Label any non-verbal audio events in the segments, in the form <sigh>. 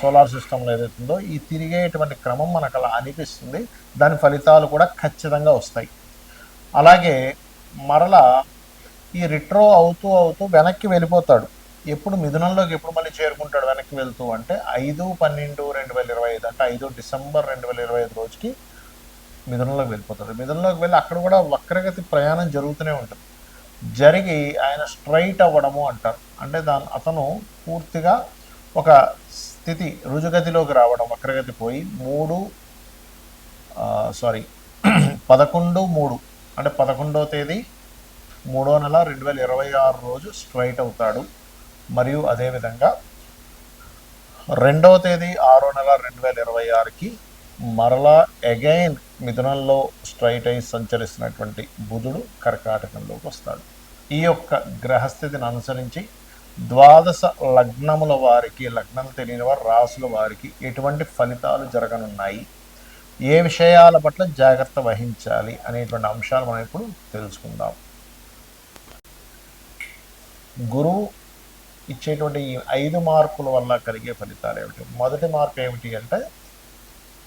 Solar సిస్టంలో ఏదైతుందో ఈ తిరిగేటువంటి క్రమం మనకు అలా అనిపిస్తుంది. దాని ఫలితాలు కూడా ఖచ్చితంగా వస్తాయి. అలాగే మరలా ఈ రిట్రో అవుతూ అవుతూ వెనక్కి వెళ్ళిపోతాడు. ఎప్పుడు మిథునంలోకి ఎప్పుడు మళ్ళీ చేరుకుంటాడు వెనక్కి వెళ్తూ అంటే ఐదు పన్నెండు రెండు వేల ఇరవై ఐదు అంటే ఐదు డిసెంబర్ రెండు వేల ఇరవై ఐదు రోజుకి మిథునంలోకి వెళ్ళిపోతాడు. మిథునంలోకి వెళ్ళి అక్కడ కూడా వక్రగతి ప్రయాణం జరుగుతూనే ఉంటుంది. జరిగి ఆయన స్ట్రైట్ అవ్వడము అంటారు. అంటే దాని అతను పూర్తిగా ఒక స్థితి రుజుగతిలోకి రావడం వక్రగతి పోయి మూడు సారీ <clears throat> పదకొండు మూడు. అంటే పదకొండవ తేదీ మూడో నెల రెండు వేల ఇరవై ఆరు రోజు స్ట్రైట్ అవుతాడు. మరియు అదేవిధంగా రెండవ తేదీ ఆరో నెల రెండు వేల ఇరవై ఆరుకి మరలా అగైన్ మిథునంలో స్ట్రైట్ అయి సంచరిస్తున్నటువంటి బుధుడు కర్కాటకంలోకి వస్తాడు. ఈ యొక్క గ్రహస్థితిని అనుసరించి ద్వాదశ లగ్నముల వారికి లగ్నం తెలియని వారు రాసుల వారికి ఎటువంటి ఫలితాలు జరగనున్నాయి? ఏ విషయాల పట్ల జాగ్రత్త వహించాలి అనేటువంటి అంశాలు మనం ఇప్పుడు తెలుసుకుందాం. గురువు ఇచ్చేటువంటి ఈ ఐదు మార్కుల వల్ల కలిగే ఫలితాలు ఏమిటి? మొదటి మార్పు ఏమిటి అంటే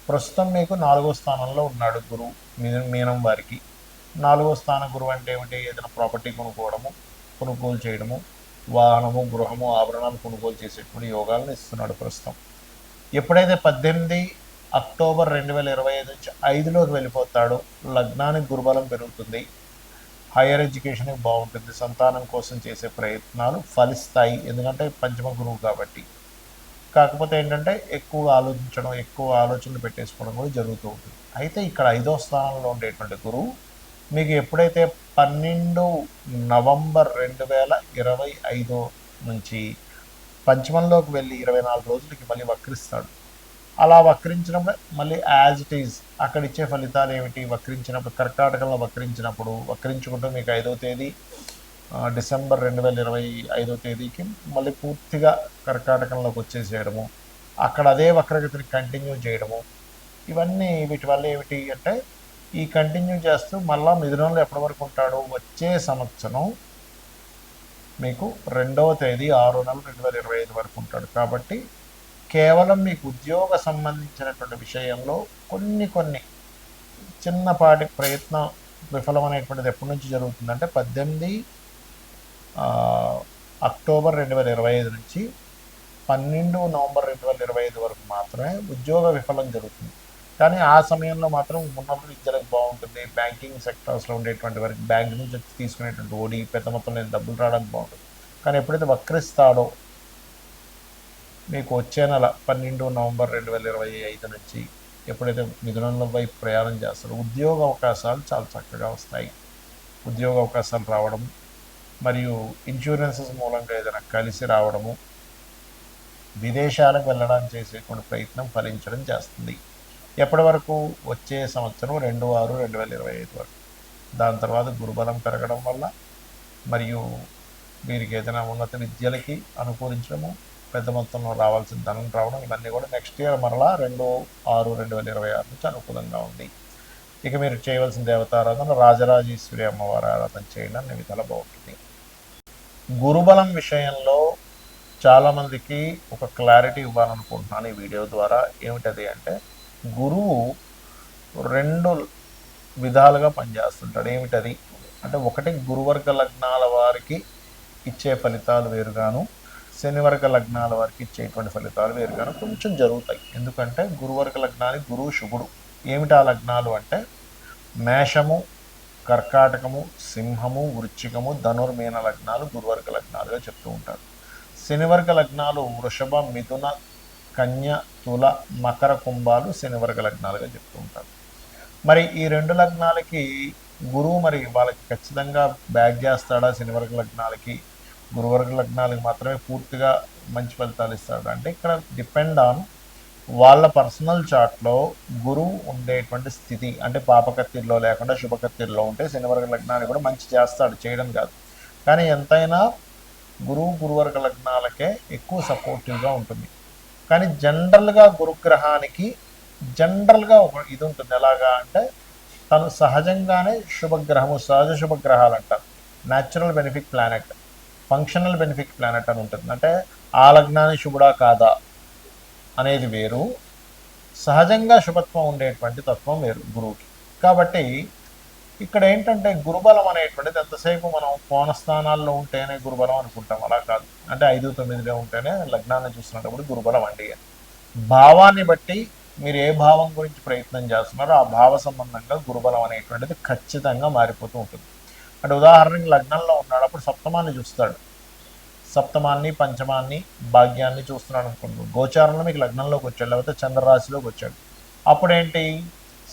ప్రస్తుతం మీకు నాలుగో స్థానంలో ఉన్నాడు గురువు మీన మీనం వారికి. నాలుగో స్థాన గురువు అంటే ఏమిటి? ఏదైనా ప్రాపర్టీ కొనుక్కోవడము కొనుగోలు చేయడము వాహనము గృహము ఆభరణాలు కొనుగోలు చేసేటువంటి యోగాలను ఇస్తున్నాడు ప్రస్తుతం. ఎప్పుడైతే పద్దెనిమిది అక్టోబర్ రెండు వేల ఇరవై ఐదు నుంచి ఐదులోకి వెళ్ళిపోతాడో లగ్నానికి గురుబలం పెరుగుతుంది. హైయర్ ఎడ్యుకేషన్కి బాగుంటుంది. సంతానం కోసం చేసే ప్రయత్నాలు ఫలిస్తాయి. ఎందుకంటే పంచమ గురువు కాబట్టి. కాకపోతే ఏంటంటే ఎక్కువ ఆలోచించడం ఎక్కువ ఆలోచనలు పెట్టేసుకోవడం కూడా జరుగుతూ ఉంటుంది. అయితే ఇక్కడ ఐదో స్థానంలో ఉండేటువంటి గురువు మీకు ఎప్పుడైతే పన్నెండు నవంబర్ రెండు వేల ఇరవై ఐదు నుంచి పంచమంలోకి వెళ్ళి ఇరవై నాలుగు రోజులకి మళ్ళీ వక్రిస్తాడు. అలా వక్రించినప్పుడు మళ్ళీ యాజ్ ఇట్ ఈజ్ అక్కడ ఇచ్చే ఫలితాలు ఏమిటి? వక్రించినప్పుడు కర్కాటకంలో వక్రించినప్పుడు వక్రించుకుంటూ మీకు ఐదో తేదీ డిసెంబర్ రెండు వేల ఇరవై ఐదో తేదీకి మళ్ళీ పూర్తిగా కర్కాటకంలోకి వచ్చేసేయడము అక్కడ అదే వక్రగతిని కంటిన్యూ చేయడము ఇవన్నీ వీటి వల్ల ఏమిటి అంటే ఈ కంటిన్యూ చేస్తూ మళ్ళా మిథునంలో ఎప్పటి వరకు ఉంటాడో? వచ్చే సంవత్సరం మీకు రెండవ తేదీ ఆరు నెలలు రెండు వేల ఇరవై ఐదు వరకు ఉంటాడు. కాబట్టి కేవలం మీకు ఉద్యోగ సంబంధించినటువంటి విషయంలో కొన్ని కొన్ని చిన్నపాటి ప్రయత్నం విఫలమనేటువంటిది ఎప్పటి నుంచి జరుగుతుందంటే పద్దెనిమిది అక్టోబర్ రెండు వేల ఇరవై ఐదు నుంచి పన్నెండు నవంబర్ రెండు వేల ఇరవై ఐదు వరకు మాత్రమే ఉద్యోగ విఫలం జరుగుతుంది. కానీ ఆ సమయంలో మాత్రం ఉన్నప్పుడు విద్యలకు బాగుంటుంది. బ్యాంకింగ్ సెక్టర్స్లో ఉండేటువంటి వారికి బ్యాంక్ నుంచి వచ్చి తీసుకునేటువంటి ఓడి పెద్ద మొత్తంలో డబ్బులు రావడానికి బాగుంటుంది. కానీ ఎప్పుడైతే వక్రిస్తాడో మీకు వచ్చే నెల పన్నెండు నవంబర్ రెండు వేల ఇరవై ఐదు నుంచి ఎప్పుడైతే మిథునంలో వైపు ప్రయాణం చేస్తారో ఉద్యోగ అవకాశాలు చాలా చక్కగా వస్తాయి. ఉద్యోగ అవకాశాలు రావడం మరియు ఇన్సూరెన్సెస్ మూలంగా ఏదైనా కలిసి రావడము విదేశాలకు వెళ్ళడానికి చేసేటువంటి ప్రయత్నం ఫలించడం చేస్తుంది. ఎప్పటి వరకు? వచ్చే సంవత్సరం రెండు ఆరు రెండు వేల ఇరవై ఐదు వరకు. దాని తర్వాత గురుబలం పెరగడం వల్ల మరియు వీరికి ఏదైనా ఉన్నత విద్యలకి అనుకూలించడము పెద్ద మొత్తంలో రావాల్సిన ధనం రావడం ఇవన్నీ కూడా నెక్స్ట్ ఇయర్ మరలా రెండు ఆరు రెండు వేల ఇరవై ఆరు నుంచి అనుకూలంగా ఉంది. ఇక మీరు చేయవలసిన దేవతారాధన రాజరాజేశ్వరి అమ్మవారి ఆరాధన చేయడం అన్ని విధాలు బాగుంటుంది. గురుబలం విషయంలో చాలామందికి ఒక క్లారిటీ ఇవ్వాలనుకుంటున్నాను ఈ వీడియో ద్వారా. ఏమిటది అంటే గురువు రెండు విధాలుగా పనిచేస్తుంటాడు. ఏమిటది? అంటే ఒకటి గురువర్గ లగ్నాల వారికి ఇచ్చే ఫలితాలు వేరుగాను శనివర్గ లగ్నాల వారికి ఇచ్చేటువంటి ఫలితాలు వేరుగాను కొంచెం జరుగుతాయి. ఎందుకంటే గురువర్గ లగ్నానికి గురువు శుభుడు ఏమిటి ఆ లగ్నాలు అంటే మేషము కర్కాటకము సింహము వృచ్చికము ధనుర్మీన లగ్నాలు గురువర్గ లగ్నాలుగా చెప్తూ ఉంటారు. శనివర్గ లగ్నాలు వృషభ మిథున కన్య తుల మకర కుంభాలు శనివర్గ లగ్నాలుగా చెప్తూ ఉంటారు. మరి ఈ రెండు లగ్నాలకి గురువు మరి వాళ్ళకి ఖచ్చితంగా బ్యాక్ చేస్తాడా శనివర్గ లగ్నాలకి? గురువర్గ లగ్నాలకి మాత్రమే పూర్తిగా మంచి ఫలితాలు ఇస్తాడు? అంటే ఇక్కడ డిపెండ్ ఆన్ వాళ్ళ పర్సనల్ చార్ట్లో గురువు ఉండేటువంటి స్థితి అంటే పాపకత్తిలో లేకుండా శుభకత్తిలో ఉంటే శనివర్గ లగ్నాన్ని కూడా మంచి చేస్తాడు చేయడం కాదు. కానీ ఎంతైనా గురువు గురువర్గ లగ్నాలకే ఎక్కువ సపోర్టివ్గా ఉంటుంది. కానీ జనరల్గా గురుగ్రహానికి జనరల్గా ఒక ఇది ఉంటుంది. ఎలాగా అంటే తను సహజంగానే శుభగ్రహము సహజ శుభగ్రహాలు అంటారు natural benefit planet functional benefit planet అని ఉంటుంది. అంటే ఆ లగ్నాన్ని శుభుడా కాదా అనేది వేరు. సహజంగా శుభత్వం ఉండేటువంటి తత్వం వేరు గురువుకి. కాబట్టి ఇక్కడ ఏంటంటే గురుబలం అనేటువంటిది ఎంతసేపు మనం కోణ స్థానాల్లో ఉంటేనే గురుబలం అనుకుంటాం. అలా కాదు. అంటే ఐదు తొమ్మిదిలో ఉంటేనే లగ్నాన్ని చూసినప్పుడు గురుబలం అండి. అని భావాన్ని బట్టి మీరు ఏ భావం గురించి ప్రయత్నం చేస్తున్నారో ఆ భావ సంబంధంగా గురుబలం అనేటువంటిది ఖచ్చితంగా మారిపోతూ ఉంటుంది. అంటే ఉదాహరణకి లగ్నంలో ఉన్నాడు అప్పుడు సప్తమాన్ని చూస్తాడు. సప్తమాన్ని పంచమాన్ని భాగ్యాన్ని చూస్తున్నాడు అనుకుంటున్నాడు గోచారంలో మీకు లగ్నంలోకి వచ్చాడు లేకపోతే చంద్రరాశిలోకి వచ్చాడు. అప్పుడేంటి?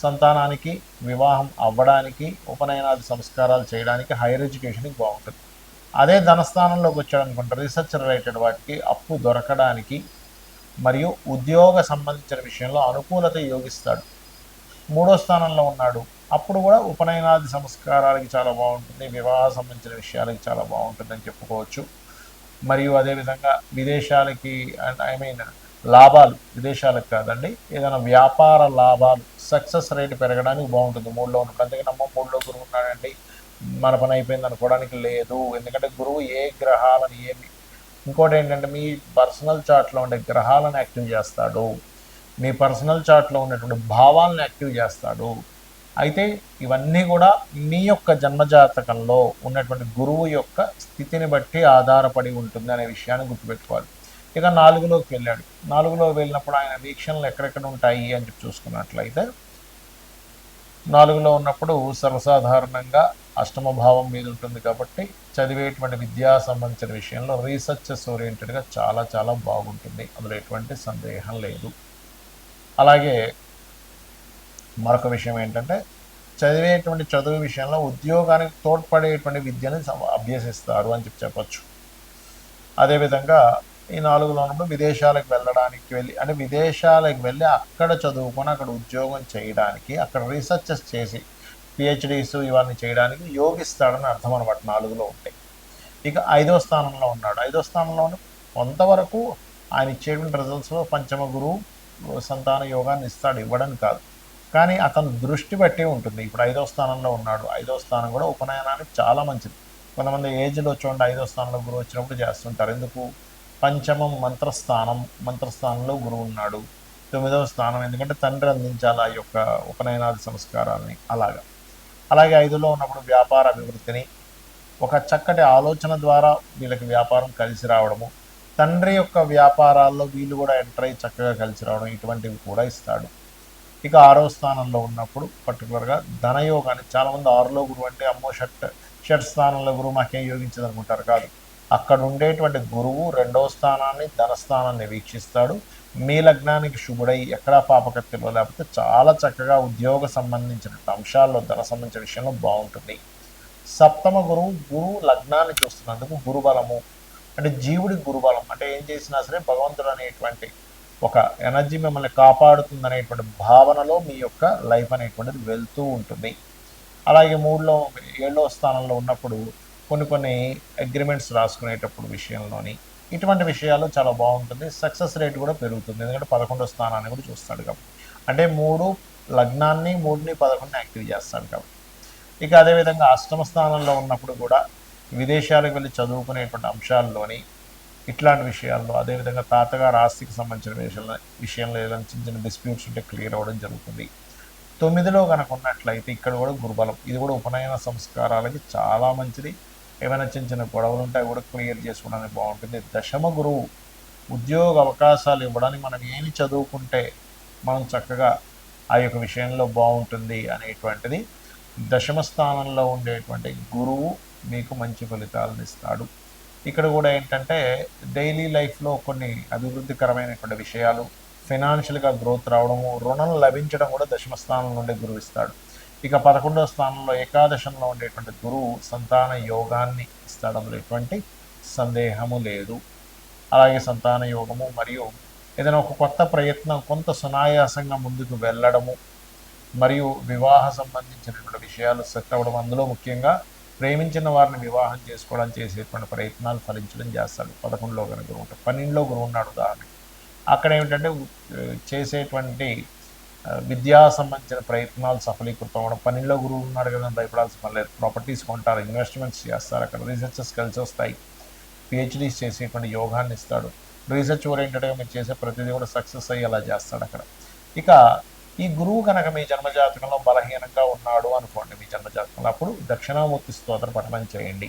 సంతానానికి వివాహం అవ్వడానికి ఉపనయనాది సంస్కారాలు చేయడానికి హైయర్ ఎడ్యుకేషన్కి బాగుంటుంది. అదే ధనస్థానంలోకి వచ్చాడనుకుంటే రీసెర్చ్ రిలేటెడ్ వాటికి అప్పు దొరకడానికి మరియు ఉద్యోగ సంబంధించిన విషయంలో అనుకూలత యోగిస్తాడు. మూడో స్థానంలో ఉన్నాడు. అప్పుడు కూడా ఉపనయనాది సంస్కారాలకి చాలా బాగుంటుంది. వివాహ సంబంధించిన విషయాలకి చాలా బాగుంటుంది అని చెప్పుకోవచ్చు. మరియు అదేవిధంగా విదేశాలకి ఐ మీన్ లాభాలు విదేశాలకు కాదండి ఏదైనా వ్యాపార లాభాలు సక్సెస్ రేట్ పెరగడానికి బాగుంటుంది మూడులో ఉన్నప్పుడు. అందుకని అమ్మ మూడులో గురువు ఉన్నాడండి. మన పని అయిపోయింది అనుకోవడానికి లేదు. ఎందుకంటే గురువు ఏ గ్రహాలను ఏమి ఇంకోటి ఏంటంటే మీ పర్సనల్ చార్ట్లో ఉండే గ్రహాలను యాక్టివ్ చేస్తాడు. మీ పర్సనల్ చార్ట్లో ఉన్నటువంటి భావాలను యాక్టివ్ చేస్తాడు. అయితే ఇవన్నీ కూడా మీ యొక్క జన్మజాతకంలో ఉన్నటువంటి గురువు యొక్క స్థితిని బట్టి ఆధారపడి ఉంటుంది అనే విషయాన్ని గుర్తుపెట్టుకోవాలి. ఇక నాలుగులోకి వెళ్ళాడు. నాలుగులో వెళ్ళినప్పుడు ఆయన వీక్షణలు ఎక్కడెక్కడ ఉంటాయి అని చెప్పి చూసుకున్నట్లయితే నాలుగులో ఉన్నప్పుడు సర్వసాధారణంగా అష్టమ భావం మీద ఉంటుంది కాబట్టి చదివేటువంటి విద్యా సంబంధించిన విషయంలో రీసెర్చెస్ ఓరియంటెడ్గా చాలా చాలా బాగుంటుంది. అందులో ఎటువంటి సందేహం లేదు. అలాగే మరొక విషయం ఏంటంటే చదివేటువంటి చదువు విషయంలో ఉద్యోగానికి తోడ్పడేటువంటి విద్యను అభ్యసిస్తారు అని చెప్పి చెప్పచ్చు. అదేవిధంగా ఈ నాలుగులో ఉన్నప్పుడు విదేశాలకు వెళ్ళడానికి వెళ్ళి అంటే విదేశాలకు వెళ్ళి అక్కడ చదువుకొని అక్కడ ఉద్యోగం చేయడానికి అక్కడ రీసెర్చెస్ చేసి పిహెచ్డీస్ ఇవన్నీ చేయడానికి యోగిస్తాడని అర్థం అనమాట నాలుగులో ఉంటాయి ఇక ఐదో స్థానంలో ఉన్నాడు. ఐదో స్థానంలో కొంతవరకు ఆయన ఇచ్చేటువంటి రిజల్ట్స్లో పంచమ గురువు సంతాన యోగాన్ని ఇస్తాడు. ఇవ్వడం కాదు. కానీ అతను దృష్టి బట్టి ఉంటుంది. ఇప్పుడు ఐదో స్థానంలో ఉన్నాడు. ఐదో స్థానం కూడా ఉపనయనానికి చాలా మంచిది. కొంతమంది ఏజ్లో చూడండి ఐదో స్థానంలో గురువు వచ్చినప్పుడు చేస్తుంటారు. ఎందుకు? పంచమం మంత్రస్థానం మంత్రస్థానంలో గురువు ఉన్నాడు. తొమ్మిదవ స్థానం ఎందుకంటే తండ్రి అందించాలి ఆ యొక్క ఉపనయనాది సంస్కారాలని. అలాగా. అలాగే ఐదులో ఉన్నప్పుడు వ్యాపార అభివృద్ధిని ఒక చక్కటి ఆలోచన ద్వారా వీళ్ళకి వ్యాపారం కలిసి రావడము తండ్రి యొక్క వ్యాపారాల్లో వీళ్ళు కూడా ఎంటర్ అయ్యి చక్కగా కలిసి రావడం ఇటువంటివి కూడా ఇస్తాడు. ఇక ఆరో స్థానంలో ఉన్నప్పుడు పర్టికులర్గా ధనయోగాన్ని చాలామంది ఆరులో గురువు అంటే అమ్మో షట్ షట్ స్థానంలో గురువు మాకేం యోగించదనుకుంటారు కాదు. అక్కడ ఉండేటువంటి గురువు రెండవ స్థానాన్ని ధనస్థానాన్ని వీక్షిస్తాడు. మీ లగ్నానికి శుభుడై ఎక్కడా పాపకత్తిలో లేకపోతే చాలా చక్కగా ఉద్యోగ సంబంధించిన అంశాల్లో ధన సంబంధించిన విషయంలో బాగుంటుంది. సప్తమ గురువు గురువు లగ్నాన్ని చూస్తున్నందుకు గురుబలము. అంటే జీవుడి గురుబలం. అంటే ఏం చేసినా సరే భగవంతుడు అనేటువంటి ఒక ఎనర్జీ మిమ్మల్ని కాపాడుతుంది అనేటువంటి భావనలో మీ యొక్క లైఫ్ అనేటువంటిది వెళ్తూ ఉంటుంది. అలాగే మూడులో ఏడో స్థానంలో ఉన్నప్పుడు కొన్ని కొన్ని అగ్రిమెంట్స్ రాసుకునేటప్పుడు విషయంలోని ఇటువంటి విషయాలు చాలా బాగుంటుంది. సక్సెస్ రేట్ కూడా పెరుగుతుంది. ఎందుకంటే పదకొండో స్థానాన్ని కూడా చూస్తాడు కాబట్టి. అంటే మూడు లగ్నాన్ని మూడుని పదకొండుని యాక్టివ్ చేస్తాడు కాబట్టి. ఇక అదేవిధంగా అష్టమ స్థానంలో ఉన్నప్పుడు కూడా విదేశాలకు వెళ్ళి చదువుకునేటువంటి అంశాల్లోని ఇట్లాంటి విషయాల్లో అదేవిధంగా తాతగారు ఆస్తికి సంబంధించిన విషయంలో విషయంలో ఏదైనా చిన్న చిన్న డిస్ప్యూట్స్ ఉంటే క్లియర్ అవ్వడం జరుగుతుంది. తొమ్మిదిలో కనుక ఉన్నట్లయితే ఇక్కడ కూడా గురుబలం ఇది కూడా ఉపనయన సంస్కారాలకి చాలా మంచిది. ఏమైనా చిన్న చిన్న గొడవలు ఉంటే అవి కూడా క్లియర్ చేసుకోవడానికి బాగుంటుంది. దశమ గురువు ఉద్యోగ అవకాశాలు ఇవ్వడానికి మనం ఏమి చదువుకుంటే మనం చక్కగా ఆ యొక్క విషయంలో బాగుంటుంది అనేటువంటిది దశమ స్థానంలో ఉండేటువంటి గురువు మీకు మంచి ఫలితాలను ఇస్తాడు. ఇక్కడ కూడా ఏంటంటే డైలీ లైఫ్లో కొన్ని అభివృద్ధికరమైనటువంటి విషయాలు ఫైనాన్షియల్గా గ్రోత్ రావడము రుణం లభించడం కూడా దశమ స్థానం నుండి గురువు ఇస్తాడు. ఇక పదకొండవ స్థానంలో ఏకాదశంలో ఉండేటువంటి గురువు సంతాన యోగాన్ని ఇస్తాడు ఎటువంటి సందేహము లేదు. అలాగే సంతాన యోగము మరియు ఏదైనా ఒక కొత్త ప్రయత్నం కొంత సునాయాసంగా ముందుకు వెళ్ళడము మరియు వివాహ సంబంధించినటువంటి విషయాలు సెట్ అవ్వడం అందులో ముఖ్యంగా ప్రేమించిన వారిని వివాహం చేసుకోవడం చేసేటువంటి ప్రయత్నాలు ఫలించడం చేస్తాడు. పదకొండులో కనుక గురువు ఉంటాడు. పన్నెండులో గురువు ఉన్నాడు ఉదాహరణ అక్కడ ఏమిటంటే చేసేటువంటి విద్యా సంబంధించిన ప్రయత్నాలు సఫలీకృతం అవ్వడం. పనిలో గురువు ఉన్నాడు కదా భయపడాల్సిన పని లేదు. ప్రాపర్టీస్ కొంటారు ఇన్వెస్ట్మెంట్స్ చేస్తారు. అక్కడ రీసెర్చెస్ కలిసి వస్తాయి. పిహెచ్డీస్ చేసేటువంటి యోగాన్ని ఇస్తాడు. రీసెర్చ్ ఓరియంటెడ్గా మీరు చేసే ప్రతిదీ కూడా సక్సెస్ అయ్యేలా అలా చేస్తాడు అక్కడ. ఇక ఈ గురువు కనుక మీ జన్మజాతకంలో బలహీనంగా ఉన్నాడు అనుకోండి మీ జన్మజాతకంలో అప్పుడు దక్షిణామూర్తి స్తోత్ర పఠనం చేయండి.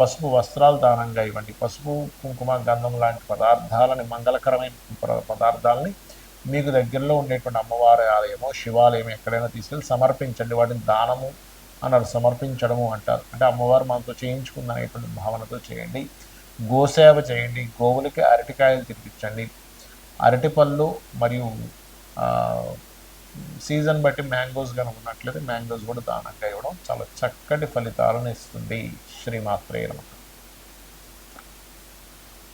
పసుపు వస్త్రాలు దానంగా ఇవ్వండి. పసుపు కుంకుమ గంధం లాంటి పదార్థాలని మంగళకరమైన పదార్థాలని మీకు దగ్గరలో ఉండేటువంటి అమ్మవారి ఆలయమో శివాలయం ఎక్కడైనా తీసుకెళ్ళి సమర్పించండి. వాటిని దానము అన్నారు. సమర్పించడము అంటారు. అంటే అమ్మవారు మనతో చేయించుకుంది అనేటువంటి భావనతో చేయండి. గోసేవ చేయండి. గోవులకి అరటికాయలు తినిపించండి. అరటిపళ్ళు మరియు సీజన్ బట్టి మ్యాంగోస్ కనుక ఉన్నట్లయితే మ్యాంగోస్ కూడా దానంగా ఇవ్వడం చాలా చక్కటి ఫలితాలను ఇస్తుంది. శ్రీమాత్రేయ నమః.